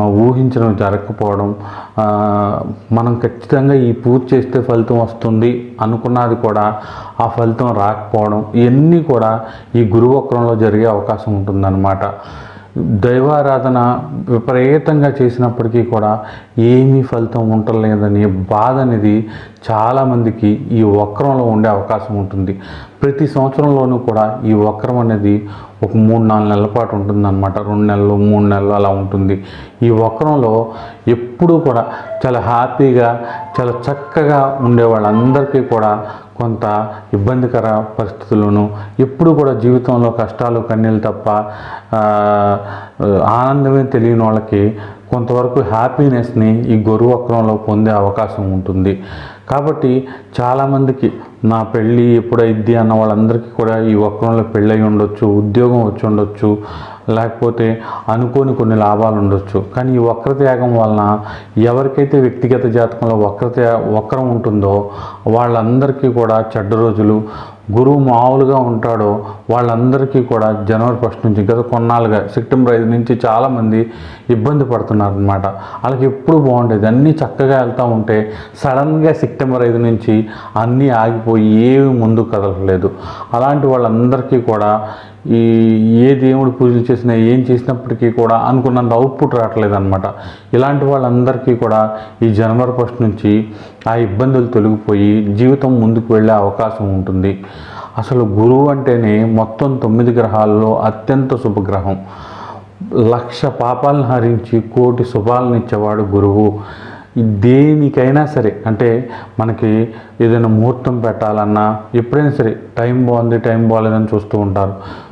ఊహించడం జరగకపోవడం మనం ఖచ్చితంగా ఈ పూజ చేస్తే ఫలితం వస్తుంది అనుకున్నది కూడా ఆ ఫలితం రాకపోవడం ఇవన్నీ కూడా ఈ గురువక్రంలో జరిగే అవకాశం ఉంటుందన్నమాట. దైవారాధన విపరీతంగా చేసినప్పటికీ కూడా ఏమీ ఫలితం ఉండలేదని బాధ అనేది చాలామందికి ఈ వక్రంలో ఉండే అవకాశం ఉంటుంది. ప్రతి సంవత్సరంలోనూ కూడా ఈ వక్రం అనేది ఒక మూడు నాలుగు నెలల పాటు ఉంటుందన్నమాట. రెండు నెలలు మూడు నెలలు అలా ఉంటుంది. ఈ వక్రంలో ఎప్పుడూ కూడా చాలా హ్యాపీగా చాలా చక్కగా ఉండే వాళ్ళందరికీ కూడా కొంత ఇబ్బందికర పరిస్థితుల్లోనూ ఎప్పుడు కూడా జీవితంలో కష్టాలు కన్నీళ్ళు తప్ప ఆనందమే తెలియని వాళ్ళకి కొంతవరకు హ్యాపీనెస్ని ఈ గొరువు వక్రంలో పొందే అవకాశం ఉంటుంది. కాబట్టి చాలామందికి నా పెళ్ళి ఎప్పుడైద్ది అన్న వాళ్ళందరికీ కూడా ఈ వక్రంలో పెళ్ళై ఉండొచ్చు ఉద్యోగం వచ్చి ఉండొచ్చు లేకపోతే అనుకోని కొన్ని లాభాలు ఉండొచ్చు. కానీ ఈ వక్రత్యాగం వలన ఎవరికైతే వ్యక్తిగత జాతకంలో వక్రత వక్రం ఉంటుందో వాళ్ళందరికీ కూడా చెడ్డ రోజులు గురువు మామూలుగా ఉంటాడో వాళ్ళందరికీ కూడా జనవరి ఫస్ట్ నుంచి గత కొన్నాళ్ళుగా సెప్టెంబర్ ఐదు నుంచి చాలామంది ఇబ్బంది పడుతున్నారు అనమాట వాళ్ళకి ఎప్పుడు బాగుండేది. అన్నీ చక్కగా వెళ్తూ ఉంటే సడన్గా సెప్టెంబర్ ఐదు నుంచి అన్నీ ఆగిపోయి ఏమి ముందుకు కదలలేదు అలాంటి వాళ్ళందరికీ కూడా ఈ ఏ దేవుడు పూజలు చేసినా ఏం చేసినప్పటికీ కూడా అనుకున్నంత అవుట్పుట్ రావట్లేదు అనమాట ఇలాంటి వాళ్ళందరికీ కూడా ఈ జనవరి ఫస్ట్ నుంచి ఆ ఇబ్బందులు తొలగిపోయి జీవితం ముందుకు వెళ్ళే అవకాశం ఉంటుంది. అసలు గురువు అంటేనే మొత్తం తొమ్మిది గ్రహాల్లో అత్యంత శుభగ్రహం. లక్ష పాపాలను హరించి కోటి శుభాలను ఇచ్చేవాడు గురువు. దేనికైనా సరే అంటే మనకి ఏదైనా ముహూర్తం పెట్టాలన్నా ఎప్పుడైనా సరే టైం బాగుంది టైం బాగాలేదని చూస్తూ ఉంటారు.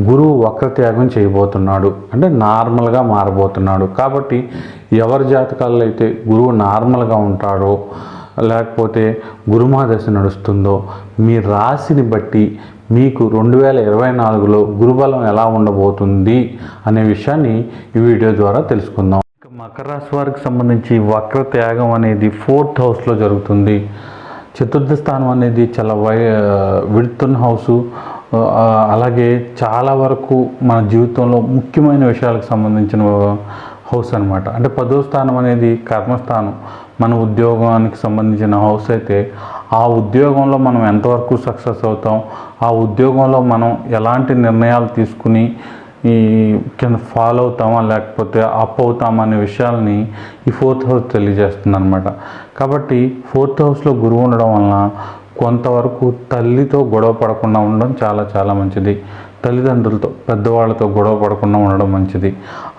గురువు వక్రత్యాగం చేయబోతున్నాడు. అంటే నార్మల్గా మారబోతున్నాడు. కాబట్టి ఎవరి జాతకాల్లో అయితే గురువు నార్మల్గా ఉంటాడో లేకపోతే గురుమాదశ నడుస్తుందో మీ రాశిని బట్టి మీకు రెండు వేల ఇరవై నాలుగులో గురుబలం ఎలా ఉండబోతుంది అనే విషయాన్ని ఈ వీడియో ద్వారా తెలుసుకుందాం. మకర రాశి వారికి సంబంధించి వక్ర త్యాగం అనేది ఫోర్త్ హౌస్లో జరుగుతుంది. చతుర్థ స్థానం అనేది చాలా వై విడుతున్న హౌసు. అలాగే చాలా వరకు మన జీవితంలో ముఖ్యమైన విషయాలకు సంబంధించిన హౌస్ అనమాట అంటే పదో స్థానం అనేది కర్మస్థానం. మన ఉద్యోగానికి సంబంధించిన హౌస్ అయితే ఆ ఉద్యోగంలో మనం ఎంతవరకు సక్సెస్ అవుతాం ఆ ఉద్యోగంలో మనం ఎలాంటి నిర్ణయాలు తీసుకుని ఈ కింద ఫాలో అవుతామా లేకపోతే అప్ అవుతామా అనే విషయాల్ని ఈ ఫోర్త్ హౌస్ తెలియజేస్తుంది అనమాట కాబట్టి ఫోర్త్ హౌస్లో గురువు ఉండడం వలన కొంతవరకు తల్లితో గొడవ పడకుండా ఉండడం చాలా చాలా మంచిది. తల్లిదండ్రులతో పెద్దవాళ్ళతో గొడవ పడకుండా ఉండడం మంచిది.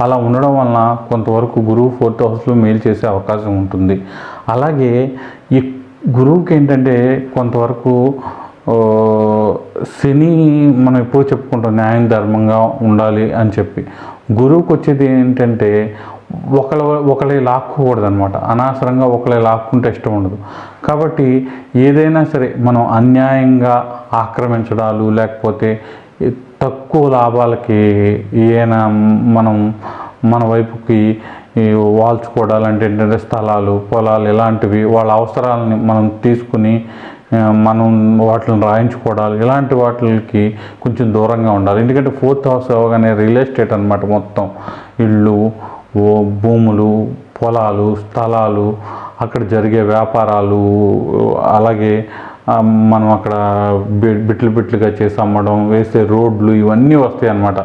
అలా ఉండడం వలన కొంతవరకు గురువు ఫోర్త్ హౌస్లో మేలు చేసే అవకాశం ఉంటుంది. అలాగే ఈ గురువుకి ఏంటంటే కొంతవరకు శని మనం ఎప్పుడు చెప్పుకుంటాం న్యాయం ధర్మంగా ఉండాలి అని చెప్పి. గురువుకి వచ్చేది ఏంటంటే ఒకళ్ళ ఒకళ్ళే లాక్కోకూడదు అనమాట అనవసరంగా ఒకళ్ళే లాక్కుంటే ఇష్టం ఉండదు. కాబట్టి ఏదైనా సరే మనం అన్యాయంగా ఆక్రమించడాలు లేకపోతే తక్కువ లాభాలకి ఏమైనా మనం మన వైపుకి ఈ వాల్చుకోవడాలు అంటే ఏంటంటే స్థలాలు పొలాలు ఇలాంటివి వాళ్ళ అవసరాలని మనం తీసుకుని మనం వాటిని రాయించుకోవడాలు ఇలాంటి వాటికి కొంచెం దూరంగా ఉండాలి. ఎందుకంటే ఫోర్త్ హౌస్ అవగానే రియల్ ఎస్టేట్ అనమాట మొత్తం. ఇళ్ళు ఓ భూములు పొలాలు స్థలాలు అక్కడ జరిగే వ్యాపారాలు అలాగే మనం అక్కడ బి- బిట్లు బిట్లుగా చేసి అమ్మడం వేసే రోడ్లు ఇవన్నీ వస్తాయి అన్నమాట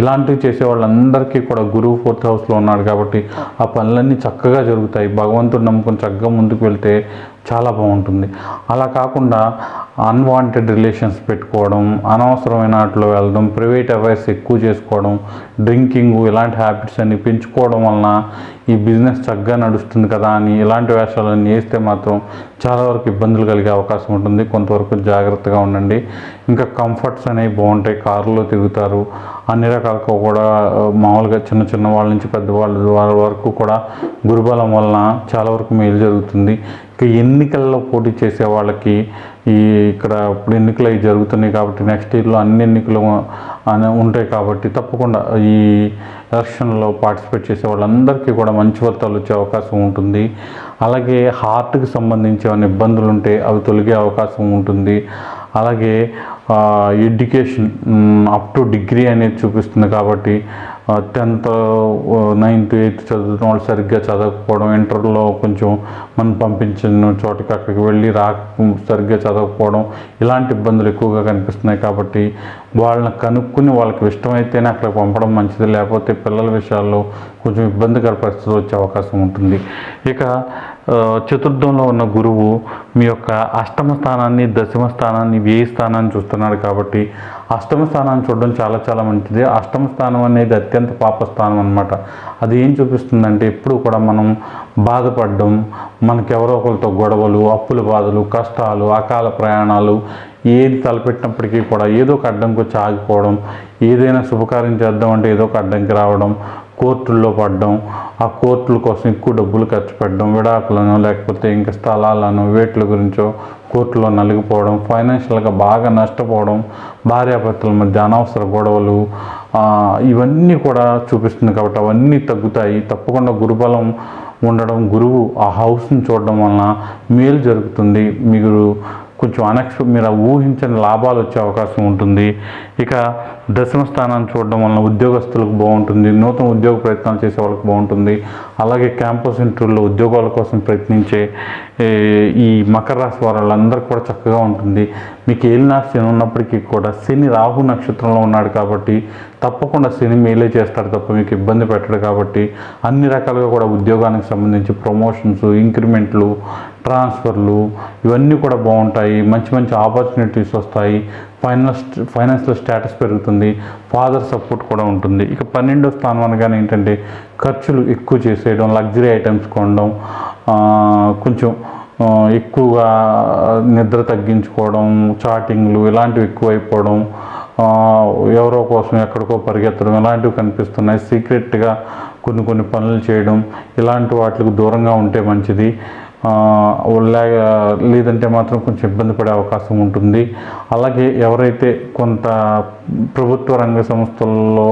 ఇలాంటివి చేసే వాళ్ళందరికీ కూడా గురువు ఫోర్త్ హౌస్లో ఉన్నాడు కాబట్టి ఆ పనులన్నీ చక్కగా జరుగుతాయి. భగవంతుడు నమ్ముకొని చక్కగా ముందుకు వెళ్తే చాలా బాగుంటుంది. అలా కాకుండా అన్వాంటెడ్ రిలేషన్స్ పెట్టుకోవడం అనవసరమైన వాటిలో వెళ్ళడం ప్రైవేట్ అఫైర్స్ ఎక్కువ చేసుకోవడం డ్రింకింగ్ ఇలాంటి హ్యాబిట్స్ అన్ని పెంచుకోవడం వలన ఈ బిజినెస్ చక్కగా నడుస్తుంది కదా అని ఇలాంటి వేషాలన్నీ వేస్తే మాత్రం చాలా వరకు ఇబ్బందులు కలిగే అవకాశం ఉంటుంది. కొంతవరకు జాగ్రత్తగా ఉండండి. ఇంకా కంఫర్ట్స్ అనేవి బాగుంటాయి. కారులో తిరుగుతారు. అన్ని రకాలుగా కూడా మామూలుగా చిన్న చిన్న వాళ్ళ నుంచి పెద్దవాళ్ళ వాళ్ళ వరకు కూడా గురుబలం వలన చాలా వరకు మేలు జరుగుతుంది. ఎన్నికల్లో పోటీ చేసే వాళ్ళకి ఈ ఇక్కడ ఇప్పుడు ఎన్నికలు అవి జరుగుతున్నాయి కాబట్టి నెక్స్ట్ ఇయర్లో అన్ని ఎన్నికలు అనే ఉంటాయి కాబట్టి తప్పకుండా ఈ ఎలక్షన్లో పార్టిసిపేట్ చేసే వాళ్ళందరికీ కూడా మంచి ఫలితాలు వచ్చే అవకాశం ఉంటుంది. అలాగే హార్ట్కి సంబంధించి ఏమైనా ఇబ్బందులు ఉంటే అవి తొలగే అవకాశం ఉంటుంది. అలాగే ఎడ్యుకేషన్ అప్ టు డిగ్రీ అనేది చూపిస్తుంది కాబట్టి టెన్త్ నైన్త్ ఎయిత్ చదువుతున్న వాళ్ళు సరిగ్గా చదవకపోవడం ఇంటర్లో కొంచెం మనం పంపించిన చోటకి అక్కడికి వెళ్ళి రా సరిగ్గా చదవకపోవడం ఇలాంటి ఇబ్బందులు ఎక్కువగా కనిపిస్తున్నాయి కాబట్టి వాళ్ళని కనుక్కుని వాళ్ళకి ఇష్టమైతేనే అక్కడ పంపడం మంచిది. లేకపోతే పిల్లల విషయాల్లో కొంచెం ఇబ్బందికర పరిస్థితులు వచ్చే అవకాశం ఉంటుంది. ఇక చతుర్థంలో ఉన్న గురువు మీ యొక్క అష్టమ స్థానాన్ని దశమ స్థానాన్ని వ్యయ స్థానాన్ని చూస్తున్నాడు కాబట్టి అష్టమ స్థానాన్ని చూడడం చాలా చాలా మంచిది. అష్టమ స్థానం అనేది అత్యంత పాప స్థానం అనమాట అది ఏం చూపిస్తుందంటే ఎప్పుడు కూడా మనం బాధపడడం మనకెవరో ఎవరో ఒకరితో గొడవలు అప్పుల బాధలు కష్టాలు అకాల ప్రయాణాలు ఏది తలపెట్టినప్పటికీ కూడా ఏదో ఒక అడ్డంకి వచ్చి ఆగిపోవడం ఏదైనా శుభకార్యం చేద్దాం అంటే ఏదో ఒక అడ్డంకి రావడం కోర్టుల్లో పడడం ఆ కోర్టుల కోసం ఎక్కువ డబ్బులు ఖర్చు పెట్టడం విడాకులను లేకపోతే ఇంకా స్థలాలను వేట్ల గురించో కోర్టులో నలిగిపోవడం ఫైనాన్షియల్గా బాగా నష్టపోవడం భార్యాభర్తల మధ్య అనవసర గొడవలు ఇవన్నీ కూడా చూపిస్తుంది కాబట్టి అవన్నీ తగ్గుతాయి. తప్పకుండా గురుబలం ఉండడం గురువు ఆ హౌస్ని చూడడం వలన మేలు జరుగుతుంది. మీరు కొంచెం అనెక్స్పెక్ట్ మీరు ఊహించని లాభాలు వచ్చే అవకాశం ఉంటుంది. ఇక దశమ స్థానాన్ని చూడడం వలన ఉద్యోగస్తులకు బాగుంటుంది నూతన ఉద్యోగ ప్రయత్నాలు చేసే వాళ్ళకి బాగుంటుంది. అలాగే క్యాంపస్ ఇంటర్వ్యూలో ఉద్యోగాల కోసం ప్రయత్నించే ఈ మకర రాశి వాళ్ళందరికీ కూడా చక్కగా ఉంటుంది. మీకు ఏలినా శని ఉన్నప్పటికీ కూడా శని రాహు నక్షత్రంలో ఉన్నాడు కాబట్టి తప్పకుండా శని మేలే చేస్తాడు తప్ప మీకు ఇబ్బంది పెట్టడు కాబట్టి అన్ని రకాలుగా కూడా ఉద్యోగానికి సంబంధించి ప్రమోషన్స్ ఇంక్రిమెంట్లు ట్రాన్స్ఫర్లు ఇవన్నీ కూడా బాగుంటాయి. మంచి మంచి ఆపర్చునిటీస్ వస్తాయి. ఫైనాన్స్ ఫైనాన్షియల్ స్టేటస్ పెరుగుతుంది ఫాదర్ సపోర్ట్ కూడా ఉంటుంది. ఇక పన్నెండో స్థానం అనగానే ఏంటంటే ఖర్చులు ఎక్కువ చేసేయడం లగ్జరీ ఐటమ్స్ కొనడం కొంచెం ఎక్కువగా నిద్ర తగ్గించుకోవడం చాటింగ్లు ఇలాంటివి ఎక్కువైపోవడం ఎవరో కోసం ఎక్కడికో పరిగెత్తడం ఇలాంటివి కనిపిస్తున్నాయి. సీక్రెట్గా కొన్ని కొన్ని పనులు చేయడం ఇలాంటి వాటికి దూరంగా ఉంటే మంచిది. లేదంటే మాత్రం కొంచెం ఇబ్బంది పడే అవకాశం ఉంటుంది. అలాగే ఎవరైతే కొంత ప్రభుత్వ రంగ సంస్థల్లో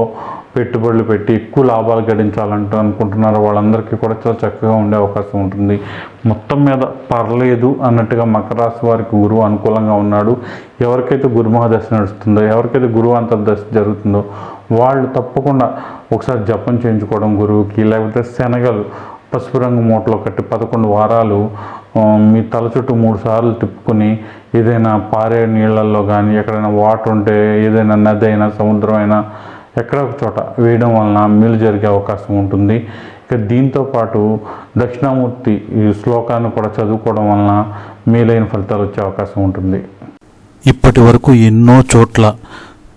పెట్టుబడులు పెట్టి ఎక్కువ లాభాలు గడించాలంట అనుకుంటున్నారో వాళ్ళందరికీ కూడా చాలా చక్కగా ఉండే అవకాశం ఉంటుంది. మొత్తం మీద పర్లేదు అన్నట్టుగా మకర రాశి వారికి గురువు అనుకూలంగా ఉన్నాడు. ఎవరికైతే గురుమహదశ నడుస్తుందో ఎవరికైతే గురువు అంతర్దశ జరుగుతుందో వాళ్ళు తప్పకుండా ఒకసారి జపం చేయించుకోవడం గురువుకి లేకపోతే శనగలు పసుపు రంగు మూటలో కట్టి పదకొండు వారాలు మీ తల చుట్టూ మూడు సార్లు తిప్పుకుని ఏదైనా పారే నీళ్ళల్లో కానీ ఎక్కడైనా వాటర్ ఉంటే ఏదైనా నది అయినా సముద్రం అయినా ఎక్కడ ఒక చోట వేయడం వలన మేలు జరిగే అవకాశం ఉంటుంది. ఇక దీంతో పాటు దక్షిణామూర్తి ఈ శ్లోకాన్ని కూడా చదువుకోవడం వలన మేలైన ఫలితాలు వచ్చే అవకాశం ఉంటుంది. ఇప్పటి వరకు ఎన్నో చోట్ల